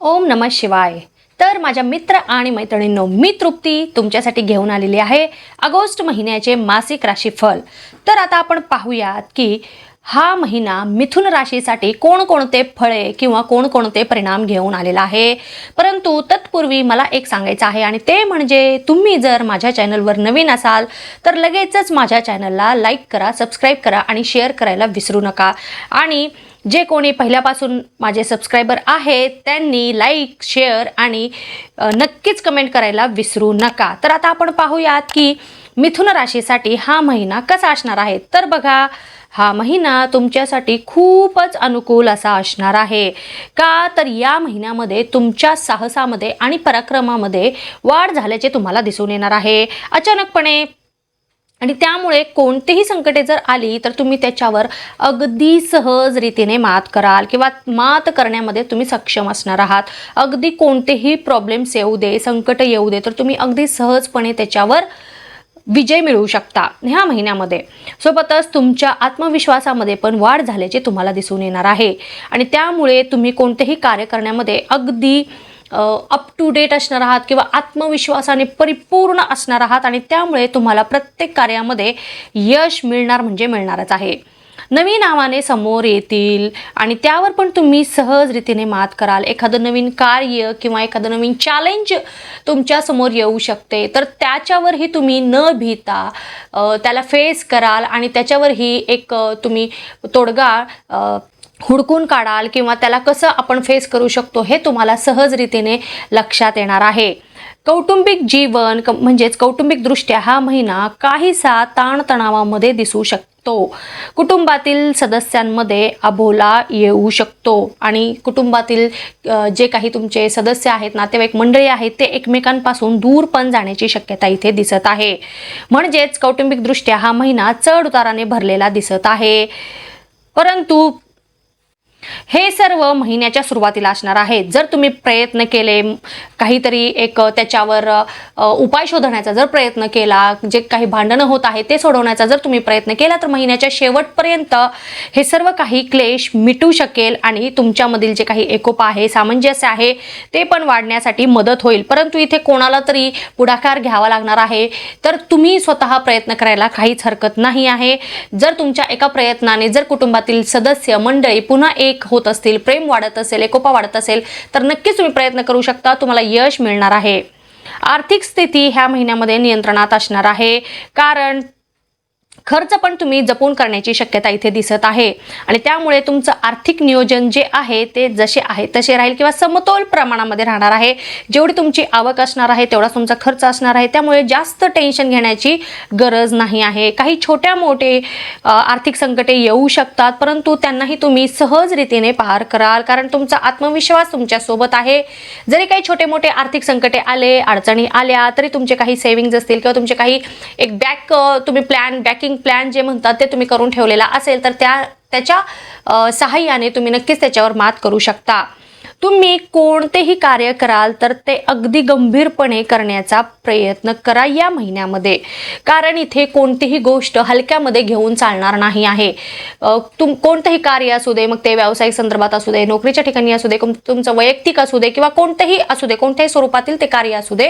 ओम नम शिवाय. तर माझ्या मित्र आणि मैत्रिणींनो मी तृप्ती तुमच्यासाठी घेऊन आलेली आहे ऑगस्ट महिन्याचे मासिक राशीफल. तर आता आपण पाहूयात की हा महिना मिथुन राशीसाठी कोणकोणते फळे किंवा कोणकोणते परिणाम घेऊन आलेला आहे. परंतु तत्पूर्वी मला एक सांगायचं आहे आणि ते म्हणजे तुम्ही जर माझ्या चॅनलवर नवीन असाल तर लगेचच माझ्या चॅनलला लाईक करा सबस्क्राईब करा आणि शेअर करायला विसरू नका. आणि जे कोणी पहिल्यापासून माझे सबस्क्रायबर आहेत त्यांनी लाईक शेअर आणि नक्कीच कमेंट करायला विसरू नका. तर आता आपण पाहूयात की मिथुन राशीसाठी हा महिना कसा असणार आहे? तर बघा हा महिना तुमच्यासाठी खूपच अनुकूल असा असणार आहे. का? तर या महिन्यामध्ये तुमच्या साहसामध्ये आणि पराक्रमामध्ये वाढ झाल्याचे तुम्हाला दिसून येणार आहे. अचानकपणे आणि त्यामुळे कोणतेही संकटे जर आली तर तुम्ही त्याच्यावर अगदी सहज रीतीने मात कराल किंवा मात करण्यामध्ये तुम्ही सक्षम असणार आहात. अगदी कोणतेही प्रॉब्लेम्स येऊ दे संकट येऊ दे तर तुम्ही अगदी सहजपणे त्याच्यावर विजय मिळवू शकता ह्या महिन्यामध्ये. सोबतच तुमच्या आत्मविश्वासामध्ये पण वाढ झाल्याचे तुम्हाला दिसून येणार आहे. आणि त्यामुळे तुम्ही कोणतेही कार्य करण्यामध्ये अगदी अप टू डेट असणार आहात किंवा आत्मविश्वासाने परिपूर्ण असणार आहात आणि त्यामुळे तुम्हाला प्रत्येक कार्यामध्ये यश मिळणार म्हणजे मिळणारच आहे. नवीन नावाने समोर येतील आणि त्यावर पण तुम्ही सहज रीतीने मात कराल. एखादं नवीन कार्य किंवा एखादं नवीन चॅलेंज तुमच्यासमोर येऊ शकते. तर त्याच्यावरही तुम्ही न भीता त्याला फेस कराल आणि त्याच्यावरही एक तुम्ही तोडगा हुडकून काढाल किंवा त्याला कसं आपण फेस करू शकतो हे तुम्हाला सहजरीतीने लक्षात येणार आहे. कौटुंबिक जीवन क- म्हणजेच कौटुंबिकदृष्ट्या हा महिना काहीसा ताणतणावामध्ये दिसू शकतो. कुटुंबातील सदस्यांमध्ये अबोला येऊ शकतो आणि कुटुंबातील जे काही तुमचे सदस्य आहेत नातेवाईक मंडळी आहेत ते एकमेकांपासून दूर पण जाण्याची शक्यता इथे दिसत आहे. म्हणजेच कौटुंबिकदृष्ट्या हा महिना चढ उताराने भरलेला दिसत आहे. परंतु हे सर्व महिन्याच्या सुरुवातीला असणार आहे जर तुम्ही प्रयत्न केले काहीतरी एक त्याच्यावर उपाय शोधण्याचा जर प्रयत्न केला जे काही भांडणं होत आहे ते सोडवण्याचा जर तुम्ही प्रयत्न केला तर महिन्याच्या शेवटपर्यंत हे सर्व काही क्लेश मिटू शकेल आणि तुमच्यामधील जे काही एकोपा आहे सामंजस्य आहे ते पण वाढण्यासाठी मदत होईल. परंतु इथे कोणाला तरी पुढाकार घ्यावा लागणार आहे. तर तुम्ही स्वतः प्रयत्न करायला काहीच हरकत नाही आहे. जर तुमच्या एका प्रयत्नाने जर कुटुंबातील सदस्य मंडळी पुन्हा एक होत असतील प्रेम वाढत असेल एकोपा वाढत असेल तर नक्कीच तुम्ही प्रयत्न करू शकता तुम्हाला यश मिळणार आहे. आर्थिक स्थिती ह्या महिन्यामध्ये नियंत्रणात असणार आहे. कारण खर्च पण तुम्ही जपून करण्याची शक्यता इथे दिसत आहे. आणि त्यामुळे तुमचं आर्थिक नियोजन जे आहे ते जसे आहे तसे राहील किंवा समतोल प्रमाणामध्ये राहणार आहे. जेवढी तुमची आवक असणार आहे तेवढाच तुमचा खर्च असणार आहे. त्यामुळे जास्त टेन्शन घेण्याची गरज नाही आहे. काही छोट्या मोठे आर्थिक संकटे येऊ शकतात परंतु त्यांनाही तुम्ही सहज रीतीने पार कराल. कारण तुमचा आत्मविश्वास तुमच्यासोबत आहे. जरी काही छोटे मोठे आर्थिक संकटे आले अडचणी आल्या तरी तुमचे काही सेव्हिंग्ज असतील किंवा तुमचे काही एक बॅक तुम्ही प्लॅन बॅकिंग प्लॅन जे म्हणतात ते तुम्ही करून ठेवलेला असेल तर त्या त्याच्या सहाय्याने तुम्ही नक्कीच त्याच्यावर मात करू शकता. तुम्ही कोणतेही कार्य कराल तर ते अगदी गंभीरपणे करण्याचा प्रयत्न करा या महिन्यामध्ये. कारण इथे कोणतीही गोष्ट हलक्यामध्ये घेऊन चालणार नाही आहे. तुम कोणतंही कार्य असू दे मग ते व्यावसायिक संदर्भात असू दे नोकरीच्या ठिकाणी असू दे तुमचं वैयक्तिक असू दे किंवा कोणतंही असू दे कोणत्याही स्वरूपातील ते कार्य असू दे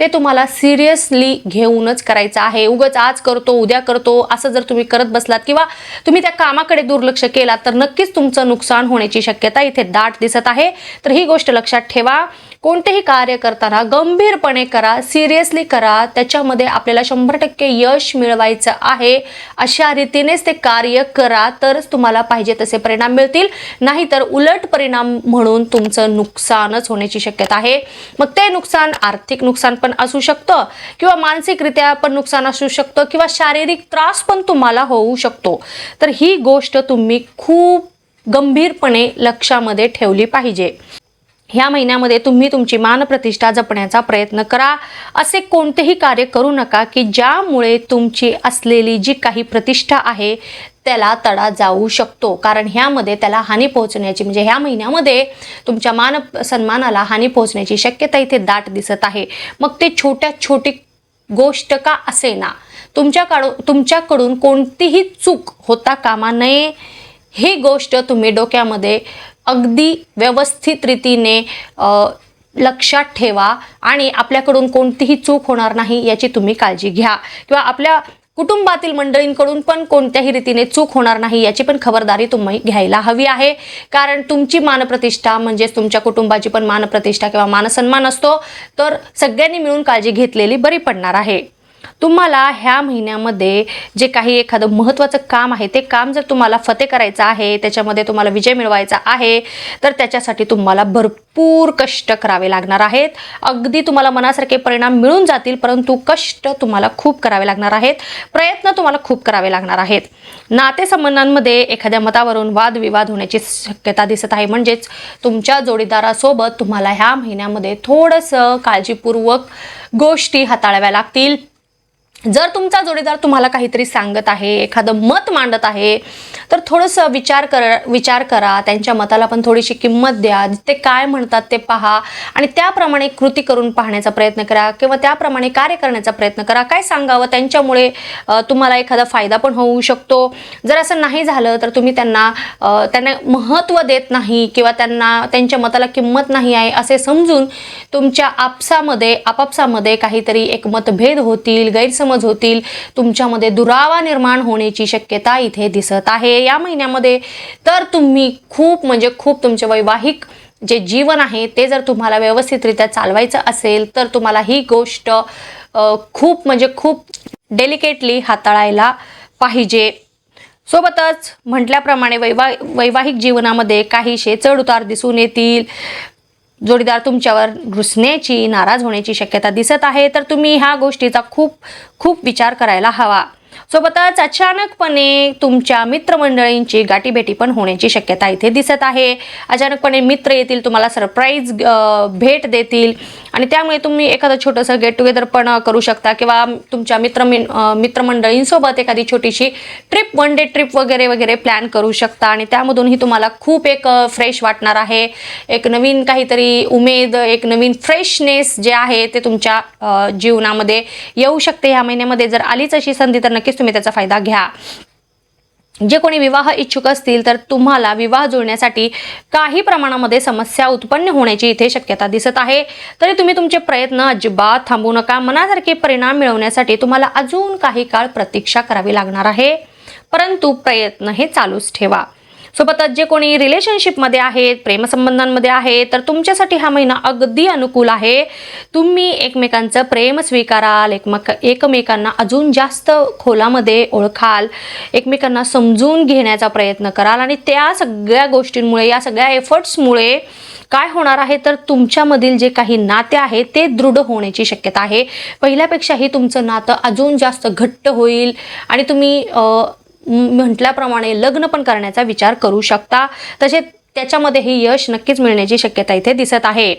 ते तुम्हाला सिरियसली घेऊनच करायचं आहे. उगाच आज करतो उद्या करतो असं जर तुम्ही करत बसलात किंवा तुम्ही त्या कामाकडे दुर्लक्ष केलात तर नक्कीच तुमचं नुकसान होण्याची शक्यता इथे दाट दिसत आहे. तर ही गोष्ट लक्षात ठेवा. कोणतेही कार्य करताना गंभीरपणे करा सिरियसली करा. त्याच्यामध्ये आपल्याला शंभर टक्के यश मिळवायचं आहे. अशा रीतीनेच ते कार्य करा तरच तुम्हाला पाहिजे तसे परिणाम मिळतील. नाहीतर उलट परिणाम म्हणून तुमचं नुकसानच होण्याची शक्यता आहे. मग ते नुकसान आर्थिक नुकसान पण असू शकतं किंवा मानसिकरित्या पण नुकसान असू शकतं किंवा शारीरिक त्रास पण तुम्हाला होऊ शकतो. तर ही गोष्ट तुम्ही खूप गंभीरपणे लक्षामध्ये ठेवली पाहिजे. ह्या महिन्यामध्ये तुम्ही तुमची मानप्रतिष्ठा जपण्याचा प्रयत्न करा. असे कोणतेही कार्य करू नका की ज्यामुळे तुमची असलेली जी काही प्रतिष्ठा आहे त्याला तडा जाऊ शकतो. कारण ह्यामध्ये त्याला हानी पोहोचण्याची म्हणजे ह्या महिन्यामध्ये तुमच्या मान सन्मानाला हानी पोहोचण्याची शक्यता इथे दाट दिसत आहे. मग ते छोट्या छोटी गोष्ट का असेना? तुमच्याकडून तुमच्याकडून कोणतीही चूक होता कामा नये. ही गोष्ट तुम्ही डोक्यामध्ये अगदी व्यवस्थित रीतीने लक्षात ठेवा आणि आपल्याकडून कोणतीही चूक होणार नाही याची तुम्ही काळजी घ्या. किंवा आपल्या कुटुंबातील मंडळींकडून पण कोणत्याही रीतीने चूक होणार नाही याची पण खबरदारी तुम्ही घ्यायला हवी आहे. कारण तुमची मानप्रतिष्ठा म्हणजेच तुमच्या कुटुंबाची पण मानप्रतिष्ठा किंवा मानसन्मान असतो तर सगळ्यांनी मिळून काळजी घेतलेली बरी पडणार आहे. तुम्हाला ह्या महिन्यामध्ये जे काही एखादं महत्त्वाचं काम आहे ते काम जर तुम्हाला फते करायचं आहे त्याच्यामध्ये तुम्हाला विजय मिळवायचा आहे तर त्याच्यासाठी तुम्हाला भरपूर कष्ट करावे लागणार आहेत. अगदी तुम्हाला मनासारखे परिणाम मिळून जातील परंतु कष्ट तुम्हाला खूप करावे लागणार आहेत. प्रयत्न तुम्हाला खूप करावे लागणार आहेत. नातेसंबंधांमध्ये एखाद्या मतावरून वादविवाद होण्याची शक्यता दिसत आहे. म्हणजेच तुमच्या जोडीदारासोबत तुम्हाला ह्या महिन्यामध्ये थोडंसं काळजीपूर्वक गोष्टी हाताळाव्या लागतील. जर तुमचा जोडीदार तुम्हाला काहीतरी सांगत आहे एखादं मत मांडत आहे तर थोडंसं विचार कर विचार करा त्यांच्या मताला पण थोडीशी किंमत द्या ते काय म्हणतात ते पहा आणि त्याप्रमाणे कृती करून पाहण्याचा प्रयत्न करा किंवा त्याप्रमाणे कार्य करण्याचा प्रयत्न करा. काय सांगावं? त्यांच्यामुळे तुम्हाला एखादा फायदा पण होऊ शकतो. जर असं नाही झालं तर तुम्ही त्यांना त्यांना महत्त्व देत नाही किंवा त्यांना त्यांच्या मताला किंमत नाही आहे असे समजून तुमच्या आपसामध्ये आपापसामध्ये काहीतरी एक मतभेद होतील गैरसमज होतील. तुमच्यामध्ये दुरावा निर्माण होण्याची शक्यता इथे दिसत आहे. या महिन्यामध्ये तर तुम्ही खूप म्हणजे खूप तुमचे वैवाहिक जे जीवन आहे ते जर तुम्हाला व्यवस्थितरित्या चालवायचं असेल तर तुम्हाला ही गोष्ट खूप म्हणजे खूप डेलिकेटली हाताळायला पाहिजे. सोबतच म्हटल्याप्रमाणे वैवा वैवाहिक जीवनामध्ये काहीशे चढउतार दिसून येतील. जोडीदार तुमच्यावर रुसण्याची नाराज होण्याची शक्यता दिसत आहे. तर तुम्ही ह्या गोष्टीचा खूप खूप विचार करायला हवा. सोबतच अचानकपणे तुमच्या मित्रमंडळींची गाठीभेटी पण होण्याची शक्यता इथे दिसत आहे. अचानकपणे मित्र येतील तुम्हाला सरप्राईज भेट देतील. आणि त्यामुळे तुम्ही एखादं छोटंसं गेट टुगेदर पण करू शकता किंवा तुमच्या मित्र मित्रमंडळींसोबत एखादी छोटीशी ट्रिप वन डे ट्रिप वगैरे वगैरे प्लॅन करू शकता. आणि त्यामधूनही तुम्हाला खूप एक फ्रेश वाटणार आहे. एक नवीन काहीतरी उमेद एक नवीन फ्रेशनेस जे आहे ते तुमच्या जीवनामध्ये येऊ शकते. ह्या महिन्यामध्ये जर आलीच अशी संधी तर नक्की नक्कीच तुम्ही त्याचा फायदा घ्या. जे कोणी विवाह इच्छुक असतील तर तुम्हाला विवाह जुळण्यासाठी काही प्रमाणामध्ये समस्या उत्पन्न होण्याची इथे शक्यता दिसत आहे. तरी तुम्ही तुमचे प्रयत्न अजिबात थांबू नका. मनासारखे परिणाम मिळवण्यासाठी तुम्हाला अजून काही काळ प्रतीक्षा करावी लागणार आहे. परंतु प्रयत्न हे चालूच ठेवा. सोबतच जे कोणी रिलेशनशिपमध्ये आहेत प्रेमसंबंधांमध्ये आहे तर तुमच्यासाठी हा महिना अगदी अनुकूल आहे. तुम्ही एकमेकांचं प्रेम स्वीकाराल एकमेक एकमेकांना अजून जास्त खोलामध्ये ओळखाल एकमेकांना समजून घेण्याचा प्रयत्न कराल आणि त्या सगळ्या गोष्टींमुळे या सगळ्या एफर्ट्समुळे काय होणार आहे तर तुमच्यामधील जे काही नाते आहे ते दृढ होण्याची शक्यता आहे. पहिल्यापेक्षाही तुमचं नातं अजून जास्त घट्ट होईल आणि तुम्ही म्हटल्याप्रमाणे लग्न पण करण्याचा विचार करू शकता. तसे त्याच्यामध्येही यश नक्कीच मिळण्याची शक्यता इथे दिसत आहे.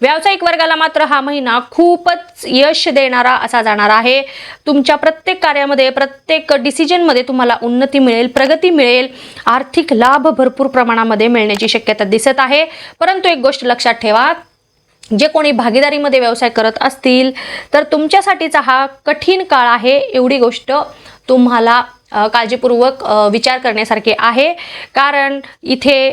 व्यावसायिक वर्गाला मात्र हा महिना खूपच यश देणारा असा जाणार आहे. तुमच्या प्रत्येक कार्यामध्ये प्रत्येक डिसिजनमध्ये तुम्हाला उन्नती मिळेल प्रगती मिळेल. आर्थिक लाभ भरपूर प्रमाणामध्ये मिळण्याची शक्यता दिसत आहे. परंतु एक गोष्ट लक्षात ठेवा जे कोणी भागीदारीमध्ये व्यवसाय करत असतील तर तुमच्यासाठीचा हा कठीण काळ आहे एवढी गोष्ट तुम्हाला काळजीपूर्वक विचार करण्यासारखे आहे. कारण इथे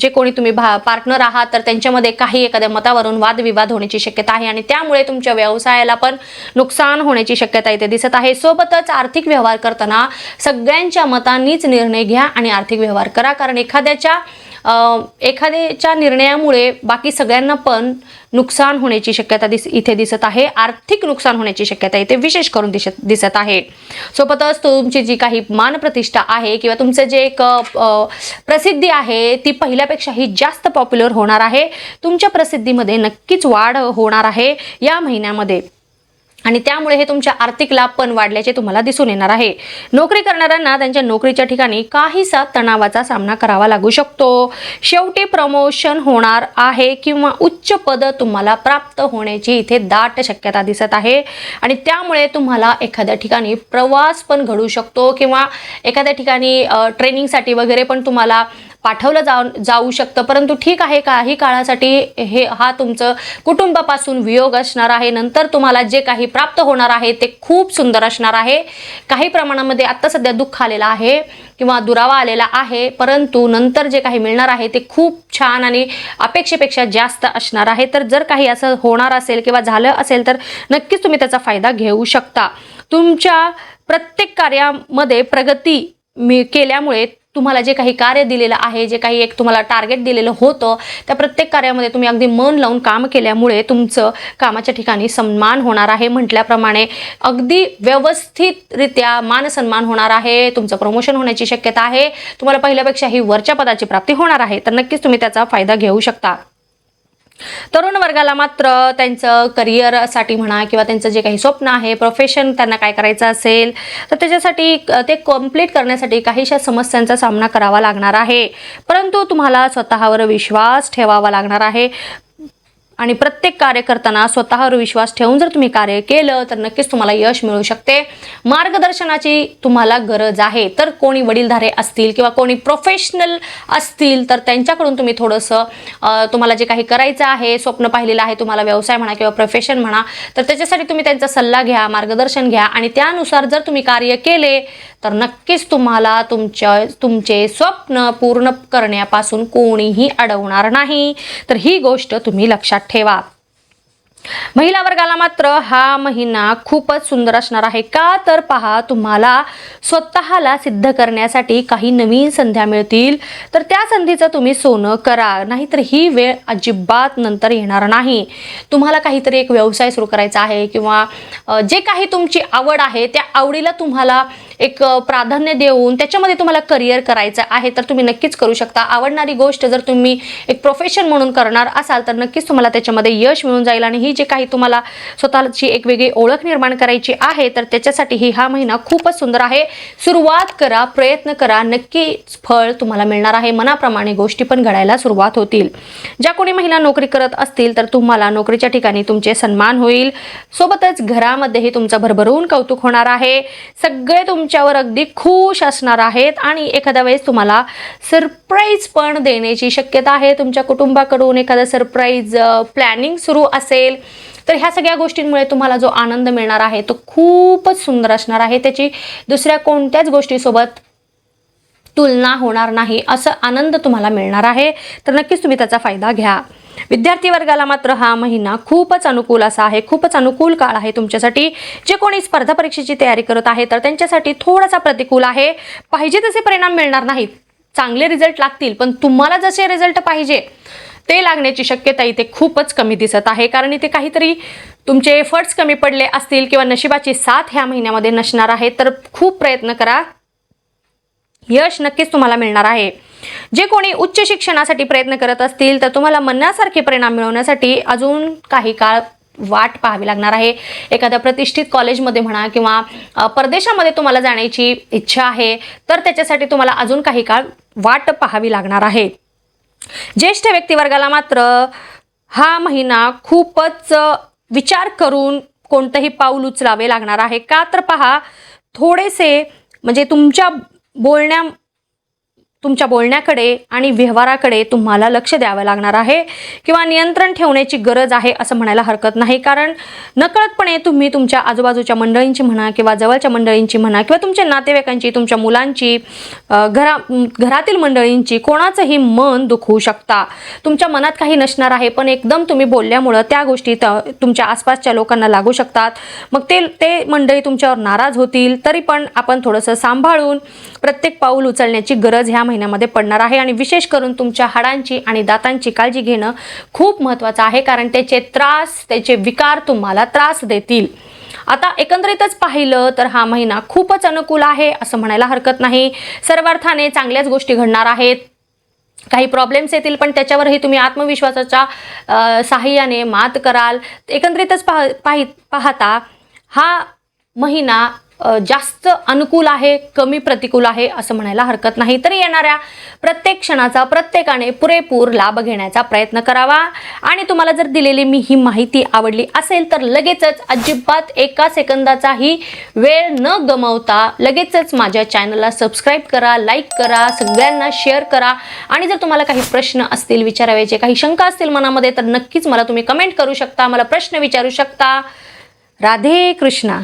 जे कोणी तुम्ही भा पार्टनर आहात तर त्यांच्यामध्ये काही एखाद्या मतावरून वादविवाद होण्याची शक्यता आहे आणि त्यामुळे तुमच्या व्यवसायाला पण नुकसान होण्याची शक्यता इथे दिसत आहे. सोबतच आर्थिक व्यवहार करताना सगळ्यांच्या मतांनीच निर्णय घ्या आणि आर्थिक व्यवहार करा. कारण एखाद्याच्या एखाद्याच्या निर्णयामुळे बाकी सगळ्यांना पण नुकसान होण्याची शक्यता दिस इथे दिसत आहे. आर्थिक नुकसान होण्याची शक्यता इथे विशेष करून दिसत दिसत आहे. सोबतच तुमची जी काही मानप्रतिष्ठा आहे किंवा तुमचं जे एक प्रसिद्धी आहे ती पहिल्यापेक्षाही जास्त पॉप्युलर होणार आहे. तुमच्या प्रसिद्धीमध्ये नक्कीच वाढ होणार आहे. या महिन्यामध्ये आणि त्यामुळे हे तुमच्या आर्थिक लाभ पण वाढल्याचे तुम्हाला दिसून येणार आहे. नोकरी करणाऱ्यांना त्यांच्या नोकरीच्या ठिकाणी काहीसा तणावाचा सामना करावा लागू शकतो. शेवटी प्रमोशन होणार आहे किंवा उच्च पद तुम्हाला प्राप्त होण्याची इथे दाट शक्यता दिसत आहे. आणि त्यामुळे तुम्हाला एखाद्या ठिकाणी प्रवास पण घडू शकतो किंवा एखाद्या ठिकाणी ट्रेनिंगसाठी वगैरे पण तुम्हाला पाठवलं जाऊ जाऊ शकतं. परंतु ठीक आहे काही काळासाठी हे हा तुमचं कुटुंबापासून वियोग असणार आहे. नंतर तुम्हाला जे काही प्राप्त होणार आहे ते खूप सुंदर असणार आहे. काही प्रमाणामध्ये आत्ता सध्या दुःख आलेलं आहे किंवा दुरावा आलेला आहे. परंतु नंतर जे काही मिळणार आहे ते खूप छान आणि अपेक्षेपेक्षा जास्त असणार आहे. तर जर काही असं होणार असेल किंवा झालं असेल तर नक्कीच तुम्ही त्याचा फायदा घेऊ शकता. तुमच्या प्रत्येक कार्यामध्ये प्रगती मी केल्यामुळे तुम्हाला जे काही कार्य दिलेलं आहे जे काही एक तुम्हाला टार्गेट दिलेलं होतं त्या प्रत्येक कार्यामध्ये तुम्ही अगदी मन लावून काम केल्यामुळे तुमचं कामाच्या ठिकाणी सन्मान होणार आहे. म्हटल्याप्रमाणे अगदी व्यवस्थितरित्या मान सन्मान होणार आहे. तुमचं प्रमोशन होण्याची शक्यता आहे. तुम्हाला पहिल्यापेक्षाही वरच्या पदाची प्राप्ती होणार आहे. तर नक्कीच तुम्ही त्याचा फायदा घेऊ शकता. तरुण वर्गाला मात्र त्यांचं करिअरसाठी म्हणा किंवा त्यांचं जे काही स्वप्न आहे प्रोफेशन त्यांना काय करायचं असेल तर त्याच्यासाठी ते कंप्लीट करण्यासाठी काहीशा समस्यांचा सामना करावा लागणार आहे. परंतु तुम्हाला स्वतःवर विश्वास ठेवावा लागणार आहे. आणि प्रत्येक कार्य करताना स्वतःवर विश्वास ठेवून जर तुम्ही कार्य केलं तर नक्कीच तुम्हाला यश मिळू शकते. मार्गदर्शनाची तुम्हाला गरज आहे. तर कोणी वडीलधारे असतील किंवा कोणी प्रोफेशनल असतील तर त्यांच्याकडून तुम्ही थोडंसं तुम्हाला जे काही करायचं आहे स्वप्न पाहिलेलं आहे तुम्हाला व्यवसाय म्हणा किंवा प्रोफेशन म्हणा तर त्याच्यासाठी तुम्ही त्यांचा सल्ला घ्या मार्गदर्शन घ्या आणि त्यानुसार जर तुम्ही कार्य केले तर नक्कीच तुम्हाला तुमच्या तुमचे स्वप्न पूर्ण करण्यापासून कोणीही अडवणार नाही. तर ही गोष्ट तुम्ही लक्षात ठेवा. महिला वर्गाला मात्र हा महिना खूपच सुंदर असणार आहे. का तर पहा तुम्हाला स्वतःला सिद्ध करण्यासाठी काही नवीन संध्या मिळतील. तर त्या संधीचं तुम्ही सोनं करा नाहीतर ही वेळ अजिबात नंतर येणार नाही. तुम्हाला काहीतरी एक व्यवसाय सुरू करायचा आहे किंवा जे काही तुमची आवड आहे त्या आवडीला तुम्हाला एक प्राधान्य देऊन त्याच्यामध्ये तुम्हाला करिअर करायचं आहे तर तुम्ही नक्कीच करू शकता. आवडणारी गोष्ट जर तुम्ही एक प्रोफेशन म्हणून करणार असाल तर नक्कीच तुम्हाला त्याच्यामध्ये यश मिळून जाईल आणि ही जे काही तुम्हाला स्वतःची एक वेगळी ओळख निर्माण करायची आहे तर त्याच्यासाठीही हा महिना खूपच सुंदर आहे. सुरुवात करा प्रयत्न करा नक्कीच फळ तुम्हाला मिळणार आहे. मनाप्रमाणे गोष्टी पण घडायला सुरुवात होतील. ज्या कोणी महिला नोकरी करत असतील तर तुम्हाला नोकरीच्या ठिकाणी तुमचे सन्मान होईल. सोबतच घरामध्येही तुमचं भरभरून कौतुक होणार आहे. सगळे तुमच्यावर अगदी खुश असणार आहेत आणि एखाद्या वेळेस तुम्हाला सरप्राईज पण देण्याची शक्यता आहे. तुमच्या कुटुंबाकडून एखादं सरप्राईज प्लॅनिंग सुरू असेल तर ह्या सगळ्या गोष्टींमुळे तुम्हाला जो आनंद मिळणार आहे तो खूपच सुंदर असणार आहे. त्याची दुसऱ्या कोणत्याच गोष्टीसोबत तुलना होणार नाही असं आनंद तुम्हाला मिळणार आहे. तर नक्कीच तुम्ही त्याचा फायदा घ्या. विद्यार्थी वर्गाला मात्र हा महिना खूपच अनुकूल असा आहे. खूपच अनुकूल काळ आहे तुमच्यासाठी. जे कोणी स्पर्धा परीक्षेची तयारी करत आहे तर त्यांच्यासाठी थोडासा प्रतिकूल आहे. पाहिजे तसे परिणाम मिळणार नाहीत. चांगले रिझल्ट लागतील पण तुम्हाला जसे रिझल्ट पाहिजे ते लागण्याची शक्यता इथे खूपच कमी दिसत आहे. कारण इथे काहीतरी तुमचे एफर्ट्स कमी पडले असतील किंवा नशिबाची साथ ह्या महिन्यामध्ये नसणार आहे तर खूप प्रयत्न करा. यश नक्कीच तुम्हाला मिळणार आहे. जे कोणी उच्च शिक्षणासाठी प्रयत्न करत असतील तर तुम्हाला मनासारखे परिणाम मिळवण्यासाठी अजून काही काळ वाट पाहावी लागणार आहे. एखाद्या प्रतिष्ठित कॉलेजमध्ये म्हणा किंवा परदेशामध्ये तुम्हाला जाण्याची इच्छा आहे तर त्याच्यासाठी तुम्हाला अजून काही काळ वाट पाहावी लागणार आहे. ज्येष्ठ व्यक्तिवर्गाला मात्र हा महिना खूपच विचार करून कोणतंही पाऊल उचलावे लागणार आहे. का तर पहा थोडेसे म्हणजे तुमच्या બોલણા तुमच्या बोलण्याकडे आणि व्यवहाराकडे तुम्हाला लक्ष द्यावं लागणार आहे किंवा नियंत्रण ठेवण्याची गरज आहे असं म्हणायला हरकत नाही. कारण नकळतपणे तुम्ही तुमच्या आजूबाजूच्या मंडळींची म्हणा किंवा जवळच्या मंडळींची म्हणा किंवा तुमच्या नातेवाईकांची तुमच्या मुलांची घरा घरातील मंडळींची कोणाचंही मन दुखवू शकता. तुमच्या मनात काही नसणार आहे पण एकदम तुम्ही बोलल्यामुळं त्या गोष्टी त- तुमच्या आसपासच्या लोकांना लागू शकतात. मग ते ते मंडळी तुमच्यावर नाराज होतील तरी पण आपण थोडंसं सांभाळून प्रत्येक पाऊल उचलण्याची गरज ह्या महिन्यामध्ये पडणार आहे आणि विशेष करून तुमच्या हाडांची आणि दातांची काळजी घेणं खूप महत्त्वाचं आहे कारण त्याचे त्रास त्याचे विकार तुम्हाला त्रास देतील. आता एकंदरीतच पाहिलं तर हा महिना खूपच अनुकूल आहे असं म्हणायला हरकत नाही. सर्वार्थाने चांगल्याच गोष्टी घडणार आहेत. काही प्रॉब्लेम्स येतील पण त्याच्यावरही तुम्ही आत्मविश्वासाच्या अ, साहाय्याने मात कराल. एकंदरीतच पाह पाहि पाहता हा महिना जास्त अनुकूल आहे कमी प्रतिकूल आहे असं म्हणायला हरकत नाही. तरी येणाऱ्या प्रत्येक क्षणाचा प्रत्येकाने पुरेपूर लाभ घेण्याचा प्रयत्न करावा. आणि तुम्हाला जर दिलेली मी ही माहिती आवडली असेल तर लगेचच अजिबात एका सेकंदाचाही वेळ न गमावता लगेचच माझ्या चॅनलला सबस्क्राईब करा लाईक करा सगळ्यांना शेअर करा. आणि जर तुम्हाला काही प्रश्न असतील विचारावयाचे काही शंका असतील मनामध्ये तर नक्कीच मला तुम्ही कमेंट करू शकता मला प्रश्न विचारू शकता. राधे कृष्णा